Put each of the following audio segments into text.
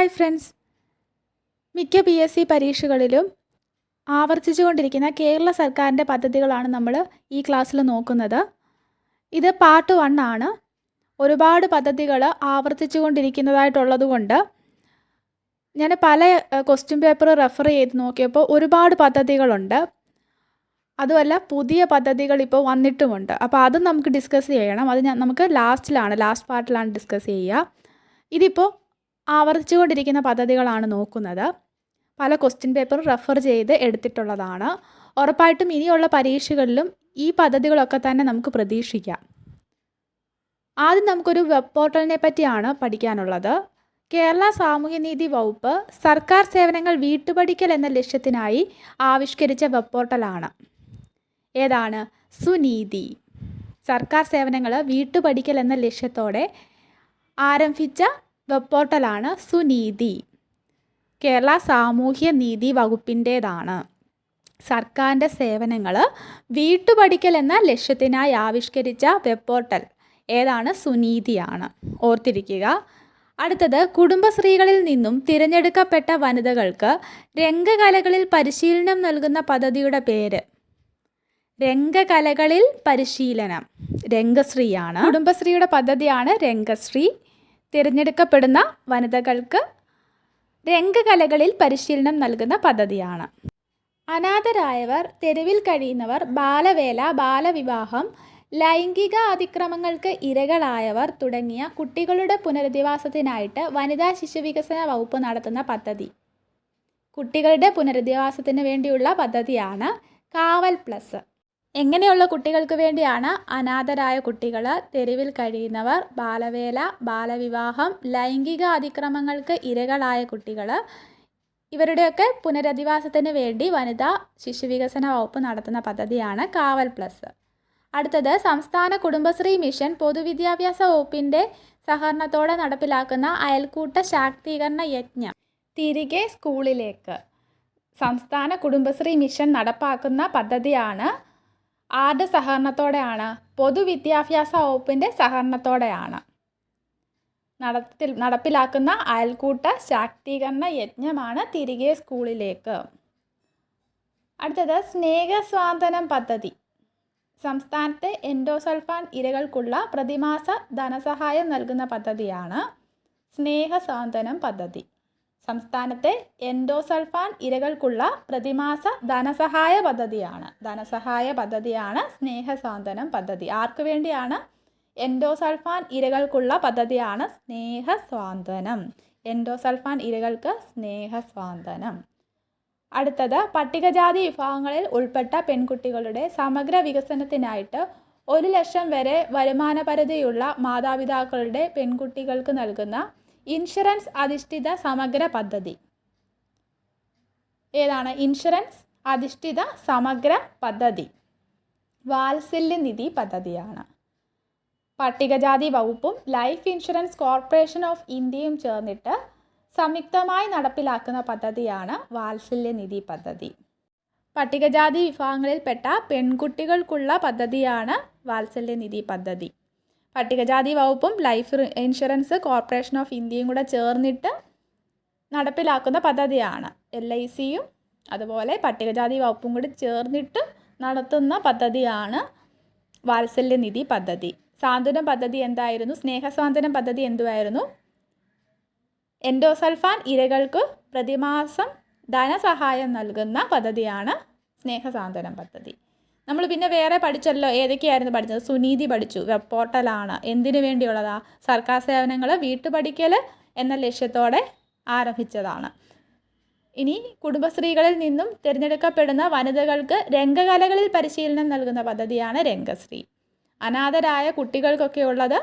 Hi friends മിക്ക P S C പരീക്ഷകളിലും ആവർത്തിച്ചുകൊണ്ടിരിക്കുന്ന കേരള സർക്കാരിന്റെ പദ്ധതികളാണ് നമ്മൾ ഈ ക്ലാസ്സിൽ നോക്കുന്നത്. ഇത് പാർട്ട് വൺ ആണ്. ഒരുപാട് പദ്ധതികൾ ആവർത്തിച്ചുകൊണ്ടിരിക്കുന്നതായിട്ടുള്ളത് കൊണ്ട് ഞാൻ പല ക്വസ്റ്റ്യൻ പേപ്പർ റെഫർ ചെയ്ത് നോക്കിയപ്പോൾ ഒരുപാട് പദ്ധതികളുണ്ട്. അതുമല്ല പുതിയ പദ്ധതികൾ ഇപ്പോൾ വന്നിട്ടുമുണ്ട്. അപ്പോൾ അതും നമുക്ക് ഡിസ്കസ് ചെയ്യണം. അത് ഞാൻ നമുക്ക് ലാസ്റ്റിലാണ് ലാസ്റ്റ് പാർട്ടിലാണ് ഡിസ്കസ് ചെയ്യുക. ഇതിപ്പോൾ ആവർത്തിച്ചുകൊണ്ടിരിക്കുന്ന പദ്ധതികളാണ് നോക്കുന്നത്. പല ക്വസ്റ്റ്യൻ പേപ്പറും റെഫർ ചെയ്ത് എടുത്തിട്ടുള്ളതാണ്. ഉറപ്പായിട്ടും ഇനിയുള്ള പരീക്ഷകളിലും ഈ പദ്ധതികളൊക്കെ തന്നെ നമുക്ക് പ്രതീക്ഷിക്കാം. ആദ്യം നമുക്കൊരു വെബ് പോർട്ടലിനെ പറ്റിയാണ് പഠിക്കാനുള്ളത്. കേരള സാമൂഹ്യനീതി വകുപ്പ് സർക്കാർ സേവനങ്ങൾ വീട്ടുപടിക്കൽ എന്ന ലക്ഷ്യത്തിനായി ആവിഷ്കരിച്ച വെബ് പോർട്ടലാണ് ഏതാണ്? സുനീതി. സർക്കാർ സേവനങ്ങൾ വീട്ടുപടിക്കൽ എന്ന ലക്ഷ്യത്തോടെ ആരംഭിച്ച വെബ് പോർട്ടലാണ് സുനീതി. കേരള സാമൂഹ്യ നീതി വകുപ്പിന്റേതാണ്. സർക്കാരിന്റെ സേവനങ്ങൾ വീട്ടുപടിക്കൽ എന്ന ലക്ഷ്യത്തിനായി ആവിഷ്കരിച്ച വെബ് പോർട്ടൽ ഏതാണ് സുനീതിയാണ്. ഓർത്തിരിക്കുക. അടുത്തത് കുടുംബശ്രീകളിൽ നിന്നും തിരഞ്ഞെടുക്കപ്പെട്ട വനിതകൾക്ക് രംഗകലകളിൽ പരിശീലനം നൽകുന്ന പദ്ധതിയുടെ പേര് രംഗകലകളിൽ പരിശീലനം. രംഗശ്രീയാണ്. കുടുംബശ്രീയുടെ പദ്ധതിയാണ് രംഗശ്രീ. തിരഞ്ഞെടുക്കപ്പെടുന്ന വനിതകൾക്ക് രംഗകലകളിൽ പരിശീലനം നൽകുന്ന പദ്ധതിയാണ്. അനാഥരായവർ തെരുവിൽ കഴിയുന്നവർ ബാലവേല ബാലവിവാഹം ലൈംഗിക അതിക്രമങ്ങൾക്ക് ഇരകളായവർ തുടങ്ങിയ കുട്ടികളുടെ പുനരധിവാസത്തിനായിട്ട് വനിതാ ശിശു വികസന വകുപ്പ് നടത്തുന്ന പദ്ധതി. കുട്ടികളുടെ പുനരധിവാസത്തിന് വേണ്ടിയുള്ള പദ്ധതിയാണ് കാവൽ പ്ലസ്. എങ്ങനെയുള്ള കുട്ടികൾക്ക് വേണ്ടിയാണ് അനാഥരായ കുട്ടികൾ തെരുവിൽ കഴിയുന്നവർ ബാലവേല ബാലവിവാഹം ലൈംഗിക അതിക്രമങ്ങൾക്ക് ഇരകളായ കുട്ടികൾ? ഇവരുടെയൊക്കെ പുനരധിവാസത്തിന് വേണ്ടി വനിതാ ശിശുവികസന വകുപ്പ് നടത്തുന്ന പദ്ധതിയാണ് കാവൽ പ്ലസ്. അടുത്തത് സംസ്ഥാന കുടുംബശ്രീ മിഷൻ പൊതുവിദ്യാഭ്യാസ വകുപ്പിന്റെ സഹകരണത്തോടെ നടപ്പിലാക്കുന്ന അയൽക്കൂട്ട ശാക്തീകരണ യജ്ഞം തിരികെ സ്കൂളിലേക്ക്. സംസ്ഥാന കുടുംബശ്രീ മിഷൻ നടപ്പാക്കുന്ന പദ്ധതിയാണ് ആരുടെ സഹകരണത്തോടെയാണ് പൊതുവിദ്യാഭ്യാസ വകുപ്പിന്റെ സഹകരണത്തോടെയാണ്. നടത്തിൽ നടപ്പിലാക്കുന്ന അയൽക്കൂട്ട ശാക്തീകരണ യജ്ഞമാണ് തിരികെ സ്കൂളിലേക്ക്. അടുത്തത് സ്നേഹസ്വാന്തനം പദ്ധതി. സംസ്ഥാനത്തെ എൻഡോസൾഫാൻ ഇരകൾക്കുള്ള പ്രതിമാസ ധനസഹായം നൽകുന്ന പദ്ധതിയാണ് സ്നേഹസ്വാന്തനം പദ്ധതി. സംസ്ഥാനത്തെ എൻഡോസൾഫാൻ ഇരകൾക്കുള്ള പ്രതിമാസ ധനസഹായ പദ്ധതിയാണ്. ധനസഹായ പദ്ധതിയാണ് സ്നേഹസാന്ത്വനം പദ്ധതി. ആർക്കു വേണ്ടിയാണ്? എൻഡോസൾഫാൻ ഇരകൾക്കുള്ള പദ്ധതിയാണ് സ്നേഹസ്വാന്തനം എൻഡോസൾഫാൻ ഇരകൾക്ക് സ്നേഹസ്വാന്തനം അടുത്തത് പട്ടികജാതി വിഭാഗങ്ങളിൽ ഉൾപ്പെട്ട പെൺകുട്ടികളുടെ സമഗ്ര വികസനത്തിനായിട്ട് ഒരു ലക്ഷം വരെ വരുമാന പരിധിയുള്ള മാതാപിതാക്കളുടെ പെൺകുട്ടികൾക്ക് നൽകുന്ന ഇൻഷുറൻസ് അധിഷ്ഠിത സമഗ്ര പദ്ധതി. ഏതാണ്? ഇൻഷുറൻസ് അധിഷ്ഠിത സമഗ്ര പദ്ധതി. വാത്സല്യ നിധി പദ്ധതിയാണ്. പട്ടികജാതി വകുപ്പും ലൈഫ് ഇൻഷുറൻസ് കോർപ്പറേഷൻ ഓഫ് ഇന്ത്യയും ചേർന്നിട്ട് സംയുക്തമായി നടപ്പിലാക്കുന്ന പദ്ധതിയാണ് വാത്സല്യ നിധി പദ്ധതി. പട്ടികജാതി വിഭാഗങ്ങളിൽപ്പെട്ട പെൺകുട്ടികൾക്കുള്ള പദ്ധതിയാണ് വാത്സല്യ നിധി പദ്ധതി. പട്ടികജാതി വകുപ്പും ലൈഫ് ഇൻഷുറൻസ് കോർപ്പറേഷൻ ഓഫ് ഇന്ത്യയും കൂടെ ചേർന്നിട്ട് നടപ്പിലാക്കുന്ന പദ്ധതിയാണ്. എൽ ഐ സിയും അതുപോലെ പട്ടികജാതി വകുപ്പും കൂടി ചേർന്നിട്ട് നടത്തുന്ന പദ്ധതിയാണ് വാത്സല്യ നിധി പദ്ധതി. സാന്ത്വനം പദ്ധതി എന്തായിരുന്നു? സ്നേഹസാന്ത്വനം പദ്ധതി എന്തുമായിരുന്നു എൻഡോസൾഫാൻ ഇരകൾക്ക് പ്രതിമാസം ധനസഹായം നൽകുന്ന പദ്ധതിയാണ് സ്നേഹസാന്ത്വനം പദ്ധതി. നമ്മൾ പിന്നെ വേറെ പഠിച്ചല്ലോ ഏതൊക്കെയായിരുന്നു പഠിച്ചത്? സുനീതി പഠിച്ചു വെബ് പോർട്ടലാണ് എന്തിനു വേണ്ടിയുള്ളതാ? സർക്കാർ സേവനങ്ങൾ വീട്ടുപടിക്കൽ എന്ന ലക്ഷ്യത്തോടെ ആരംഭിച്ചതാണ്. ഇനി കുടുംബശ്രീകളിൽ നിന്നും തിരഞ്ഞെടുക്കപ്പെടുന്ന വനിതകൾക്ക് രംഗകലകളിൽ പരിശീലനം നൽകുന്ന പദ്ധതിയാണ് രംഗശ്രീ. അനാഥരായ കുട്ടികൾക്കൊക്കെ ഉള്ളത്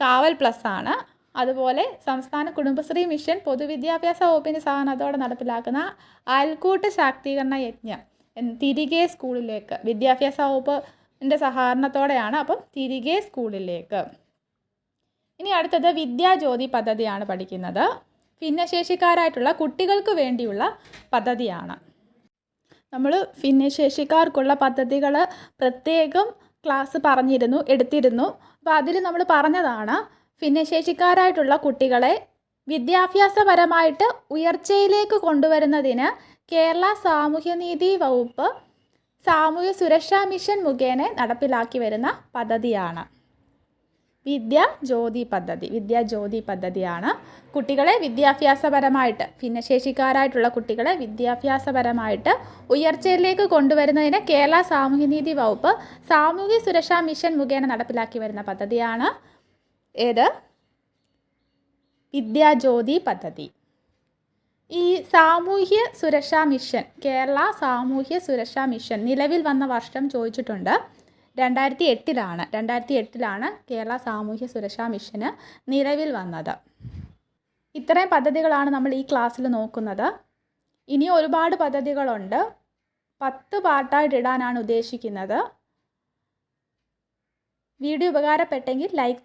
കാവൽ പ്ലസ് ആണ്. അതുപോലെ സംസ്ഥാന കുടുംബശ്രീ മിഷൻ പൊതുവിദ്യാഭ്യാസ വകുപ്പിന്റെ സഹകരണത്തോടെ നടപ്പിലാക്കുന്ന അയൽക്കൂട്ട ശാക്തീകരണ യജ്ഞം. തിരികെ സ്കൂളിലേക്ക്. വിദ്യാഭ്യാസ വകുപ്പിന്റെ സഹകരണത്തോടെയാണ് അപ്പം തിരികെ സ്കൂളിലേക്ക്. ഇനി അടുത്തത് വിദ്യാജ്യോതി പദ്ധതിയാണ് പഠിക്കുന്നത്. ഭിന്നശേഷിക്കാരായിട്ടുള്ള കുട്ടികൾക്ക് വേണ്ടിയുള്ള പദ്ധതിയാണ്. നമ്മൾ ഭിന്നശേഷിക്കാർക്കുള്ള പദ്ധതികൾ പ്രത്യേകം ക്ലാസ് പറഞ്ഞിരുന്നു എടുത്തിരുന്നു. അപ്പോൾ അതിൽ നമ്മൾ പറഞ്ഞതാണ് ഭിന്നശേഷിക്കാരായിട്ടുള്ള കുട്ടികളെ വിദ്യാഭ്യാസപരമായിട്ട് ഉയർച്ചയിലേക്ക് കൊണ്ടുവരുന്നതിന് കേരള സാമൂഹ്യനീതി വകുപ്പ് സാമൂഹ്യ സുരക്ഷാ മിഷൻ മുഖേന നടപ്പിലാക്കി വരുന്ന പദ്ധതിയാണ്. വിദ്യ ജ്യോതി പദ്ധതി. വിദ്യാ ജ്യോതി പദ്ധതിയാണ്. കുട്ടികളെ വിദ്യാഭ്യാസപരമായിട്ട് ഭിന്നശേഷിക്കാരായിട്ടുള്ള കുട്ടികളെ വിദ്യാഭ്യാസപരമായിട്ട് ഉയർച്ചയിലേക്ക് കൊണ്ടുവരുന്നതിന് കേരള സാമൂഹ്യനീതി വകുപ്പ് സാമൂഹ്യ സുരക്ഷാ മിഷൻ മുഖേന നടപ്പിലാക്കി വരുന്ന പദ്ധതിയാണ്. ഏത്? വിദ്യാജ്യോതി പദ്ധതി. ഈ സാമൂഹ്യ സുരക്ഷാ മിഷൻ കേരള സാമൂഹ്യ സുരക്ഷാ മിഷൻ നിലവിൽ വന്ന വർഷം ചോദിച്ചിട്ടുണ്ട്. രണ്ടായിരത്തി എട്ടിലാണ് രണ്ടായിരത്തി എട്ടിലാണ് കേരള സാമൂഹ്യ സുരക്ഷാ മിഷന് നിലവിൽ വന്നത്. ഇത്രയും പദ്ധതികളാണ് നമ്മൾ ഈ ക്ലാസ്സിൽ നോക്കുന്നത്. ഇനി ഒരുപാട് പദ്ധതികളുണ്ട്. പത്ത് പാർട്ടായിട്ട് ഇടാനാണ് ഉദ്ദേശിക്കുന്നത്. Video ഉപകാരപ്പെട്ടെങ്കിൽ like